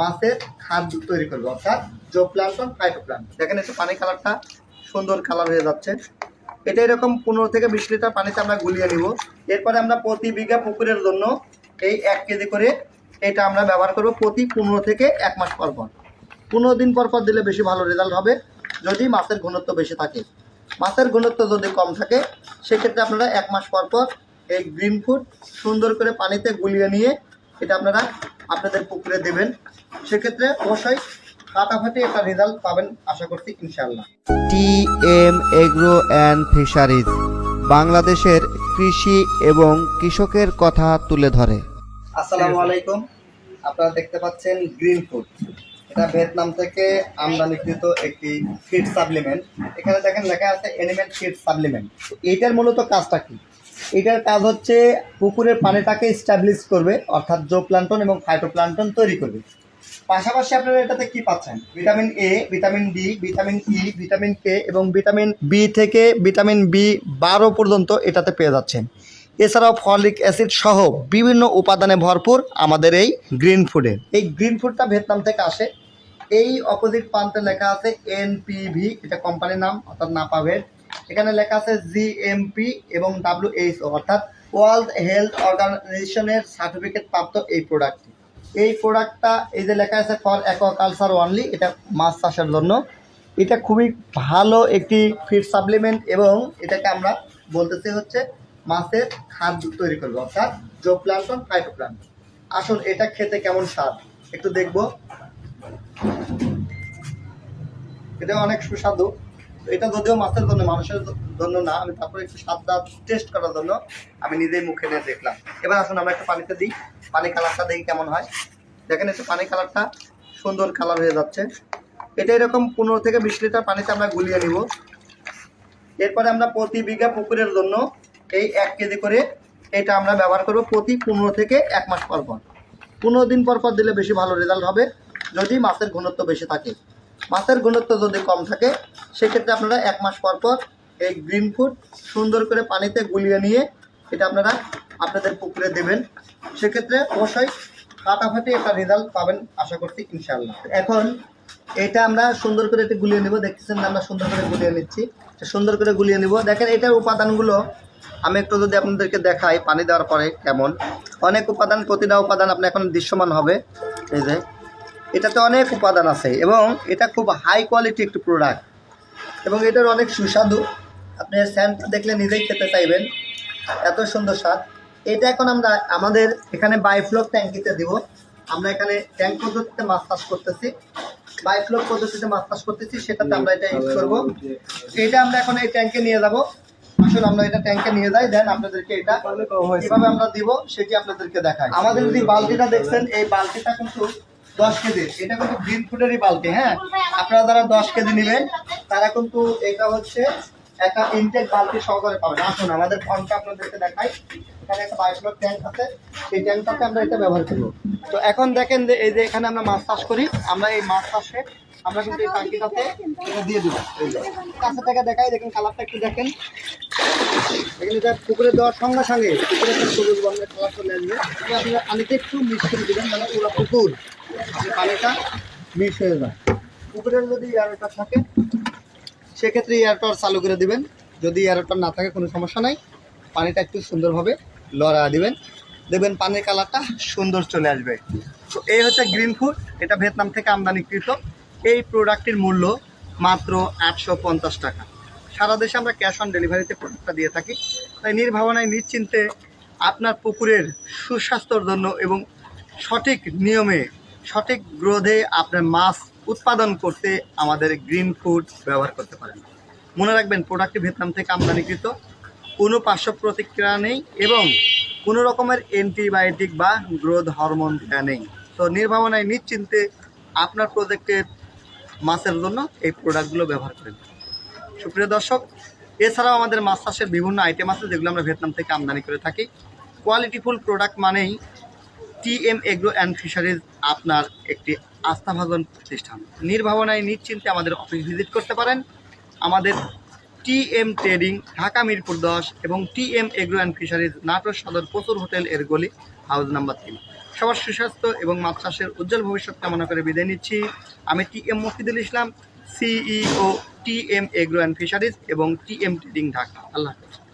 মাছের খাদ্য তৈরি করবে, অর্থাৎ জো প্লান্টন ফাইটোপ্লান্ট। দেখেন এসে পানি কালারটা সুন্দর কালার হয়ে যাচ্ছে। এটা এরকম পনেরো থেকে বিশ লিটার পানিতে আমরা গুলিয়ে নিব। এরপরে আমরা প্রতি বিঘা পুকুরের জন্য এই এক কেজি করে এটা আমরা ব্যবহার করব প্রতি পনেরো থেকে এক মাস পর পর। পনেরো দিন পর পর দিলে বেশি ভালো রেজাল্ট হবে, যদি মাছের ঘনত্ব বেশি থাকে। মাছের ঘনত্ব যদি কম থাকে, সেক্ষেত্রে আপনারা এক মাস পর পর এই গ্রিন ফুড সুন্দর করে পানিতে গুলিয়ে নিয়ে এটা আপনারা আপনাদের পুকুরে দেবেন। সেক্ষেত্রে অবশ্যই ফাটাফাটি একটা রেজাল্ট পাবেন আশা করছি ইনশাআল্লাহ। T M agro and fisheries বাংলাদেশের কৃষি এবং কৃষকের কথা তুলে ধরে। আসসালামু আলাইকুম। আপনারা দেখতে পাচ্ছেন গ্রিন ফুড। এটা ভিয়েতনাম থেকে আমদানিকৃত একটি ফিড সাপ্লিমেন্ট এখানে দেখেন লেখা আছে এনিমেল ফিড সাপ্লিমেন্ট এইটার মূলত কাজটা কি? এটার কাজ হচ্ছে পুকুরের পানিটাকে স্টাবলিশ করবে অর্থাৎ জো প্লান্টন এবং ফাইটোপ্লান্টন তৈরি করবে। পাশাপাশি আপনারা এটাতে কি পাচ্ছেন? Vitamin A vitamin D vitamin E vitamin K এবং ভিটামিন বি থেকে ভিটামিন বি বারো পর্যন্ত এটাতে পেয়ে যাচ্ছেন। এছাড়াও ফলিক অ্যাসিড সহ বিভিন্ন উপাদানে ভরপুর আমাদের এই গ্রিন ফুডে। এই গ্রিন ফুডটা ভিয়েতনাম থেকে আসে। এই অপোজিট প্রান্তে লেখা আছে এনপিভি এটা কোম্পানির নাম, অর্থাৎ নাপাভেট এখানে লেখা আছে জিএমপি এবং ডাব্লিউএইচও অর্থাৎ ওয়ার্ল্ড হেলথ অর্গানাইজেশনের সার্টিফিকেট প্রাপ্ত এই প্রোডাক্টটি এই প্রোডাক্টটা এই যে লেখা আছে ফর অ্যাকোয়াকালচার ওনলি এটা মাছ চাষের জন্য। এটা খুবই ভালো একটি ফিড সাপ্লিমেন্ট এবং এটাকে আমরা বলতেছি হচ্ছে মাছের খাদ্য তৈরি করব, অর্থাৎ জো প্লান্টন ফাইটোপ্লান্ট আসুন, এটা খেতে কেমন স্বাদ? একটু দেখব। এটা অনেক সুস্বাদু। এটা যদিও মাছের জন্য, মানুষের জন্য না, আমি তারপরে একটু স্বাদটা টেস্ট করার জন্য আমি নিজেই মুখে নিয়ে দেখলাম। এবার আসুন আমরা একটু পানিতে দিই। পানি কালারটা দেখি কেমন হয়। দেখেন একটু পানি কালারটা সুন্দর কালার হয়ে যাচ্ছে। এটা এরকম পনেরো থেকে বিশ লিটার পানিতে আমরা গুলিয়ে নিব। এরপরে আমরা প্রতি বিঘা পুকুরের জন্য এই এক কেজি করে এটা আমরা ব্যবহার করব প্রতি পনেরো থেকে এক মাস পর পর। পনেরো দিন পর পর দিলে বেশি ভালো রেজাল্ট হবে, যদি মাছের ঘনত্ব বেশি থাকে। মাছের ঘনত্ব যদি কম থাকে, সেক্ষেত্রে আপনারা এক মাস পর পর এই গ্রিন ফুড সুন্দর করে পানিতে গুলিয়ে নিয়ে এটা আপনারা আপনাদের পুকুরে দেবেন। সেক্ষেত্রে অবশ্যই ফাটাফাটি একটা রেজাল্ট পাবেন আশা করছি, ইনশাআল্লাহ। এখন এটা আমরা সুন্দর করে একটু গুলিয়ে নেব। দেখতেছেন আমরা সুন্দর করে গুলিয়ে নিচ্ছি। সুন্দর করে গুলিয়ে নিব। দেখেন এটার উপাদানগুলো আমি একটু যদি আপনাদেরকে দেখাই, পানি দেওয়ার পরে কেমন। অনেক উপাদান, প্রতিটা উপাদান আপনি এখন দৃশ্যমান হবে। এই যে, এটাতে অনেক উপাদান আছে এবং এটা খুব হাই কোয়ালিটি একটি প্রোডাক্ট এবং এটার অনেক সুস্বাদু। আপনি স্যান্ড দেখলে নিজেই খেতে চাইবেন। এত সুন্দর স্বাদ। এটা এখন আমরা আমাদের এখানে বাইফ্লোক ট্যাঙ্কিতে দিব। আমরা এখানে ট্যাঙ্ক পদ্ধতিতে মাছ চাষ করতেছি। বাইফ্লোক পদ্ধতিতে মাছ চাষ করতেছি, সেটাতে আমরা এটা ইউজ করব। এটা আমরা এখন এই ট্যাঙ্কে নিয়ে যাব। আসুন, আমরা এটা ট্যাঙ্কে নিয়ে যাই। দেন আপনাদেরকে এটা কীভাবে আমরা দিব, সেটি আপনাদেরকে দেখাই। আমাদের যে বালতিটা দেখছেন, এই বালতিটা কিন্তু দশ কেজি। এটা কিন্তু গ্রিন ফুডেরই বালতি হ্যাঁ? আপনারা যারা দশ কেজি নেবেন, তারা কিন্তু এটা হচ্ছে একটা ইনটেক বালতি সহকারে পাবেন। আসুন, আমাদের ফর্মটা আপনাদেরকে দেখাই। এখানে ট্যাঙ্ক আছে। সেই আমরা এটা ব্যবহার করব। তো এখন দেখেন যে এই যে এখানে আমরা মাছ চাষ করি, আমরা এই মাছ চাষে আমরা দিয়ে থেকে দেখাই, দেখেন কালারটা দেখেন? পুকুরে দেওয়ার সঙ্গে সঙ্গে পুকুরে পানিতে একটু মিক্স করে দেবেন মানে পুরো পুকুর পানিটা মিক্স হয়ে যায়। পুকুরের যদি থাকে সেক্ষেত্রে এয়ারটার চালু করে দিবেন। যদি এয়ারটার না থাকে, কোনো সমস্যা নাই। পানিটা একটু সুন্দরভাবে লড়া দিবেন। দেখবেন পানির কালারটা সুন্দর চলে আসবে। তো এই হচ্ছে গ্রিন ফুড এটা ভিয়েতনাম থেকে আমদানিকৃত। এই প্রোডাক্টটির মূল্য মাত্র আটশো পঞ্চাশ টাকা। সারা দেশে আমরা ক্যাশ অন ডেলিভারিতে প্রোডাক্টটা দিয়ে থাকি। তাই নির্ভাবনায়, নিশ্চিন্তে আপনার পুকুরের সুস্বাস্থ্যর জন্য এবং সঠিক নিয়মে, সঠিক গ্রোধে আপনার মাছ উৎপাদন করতে আমাদের গ্রিন ফুড ব্যবহার করতে পারেন। মনে রাখবেন, প্রোডাক্টটি ভিয়েতনাম থেকে আমদানিকৃত। কোনো পার্শ্ব প্রতিক্রিয়া নেই এবং কোনো রকমের অ্যান্টিবায়োটিক বা গ্রোথ হরমোন দেওয়া নেই। তো নির্ভাবনায়, নিশ্চিন্তে আপনার প্রজেক্টের মাছের জন্য এই প্রোডাক্টগুলো ব্যবহার করেন। সুপ্রিয় দর্শক, এছাড়াও আমাদের মাছ চাষের বিভিন্ন আইটেম আছে যেগুলো আমরা ভিয়েতনাম থেকে আমদানি করে থাকি। কোয়ালিটিফুল প্রোডাক্ট মানেই টিএম এগ্রো অ্যান্ড ফিশারিজ আপনার একটি আস্থাভাজন প্রতিষ্ঠান। নির্ভাবনায়, নিশ্চিন্তে আমাদের অফিস ভিজিট করতে পারেন। আমাদের টিএম ট্রেডিং ঢাকা মিরপুর দশ এবং TM agro and fisheries Natore সদর, প্রচুর হোটেল এর গলি হাউস নাম্বার তিন। সবার সুস্বাস্থ্য এবং মাছ চাষের উজ্জ্বল ভবিষ্যৎ কামনা করে বিদায় নিচ্ছি। আমি T M Mofidul Islam CEO T M agro and fisheries এবং টি এম ট্রেডিং ঢাকা। আল্লাহ হাফেজ।